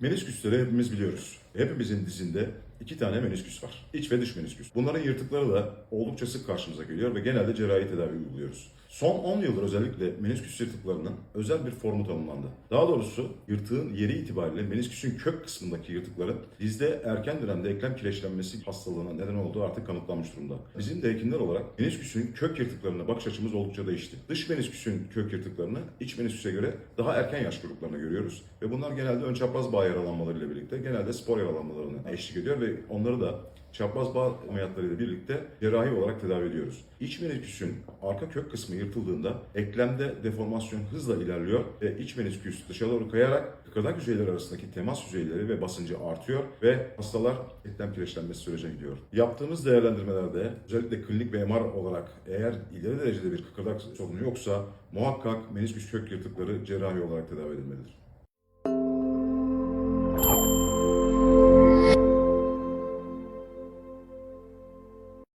Menisküsleri hepimiz biliyoruz. Hepimizin dizinde iki tane menisküs var. İç ve dış menisküs. Bunların yırtıkları da oldukça sık karşımıza geliyor ve genelde cerrahi tedavi uyguluyoruz. Son 10 yıldır özellikle menisküs yırtıklarının özel bir formu tanımlandı. Daha doğrusu yırtığın yeri itibariyle menisküsün kök kısmındaki yırtıkların dizde erken dönemde eklem kireçlenmesi hastalığına neden olduğu artık kanıtlanmış durumda. Bizim de hekimler olarak menisküsün kök yırtıklarına bakış açımız oldukça değişti. Dış menisküsün kök yırtıklarını iç menisküse göre daha erken yaş gruplarına görüyoruz. Ve bunlar genelde ön çapraz bağ yaralanmalarıyla birlikte genelde spor yaralanmalarına eşlik ediyor ve onları da çapraz bağ ameliyatlarıyla birlikte cerrahi olarak tedavi ediyoruz. İç menisküsün arka kök kısmı yırtıldığında eklemde deformasyon hızla ilerliyor ve iç menisküs dışa doğru kayarak kıkırdak yüzeyleri arasındaki temas yüzeyleri ve basıncı artıyor ve hastalar eklem kireçlenmesi sürecine gidiyor. Yaptığımız değerlendirmelerde özellikle klinik ve olarak eğer ileri derecede bir kıkırdak sorunu yoksa muhakkak menisküs kök yırtıkları cerrahi olarak tedavi edilmelidir.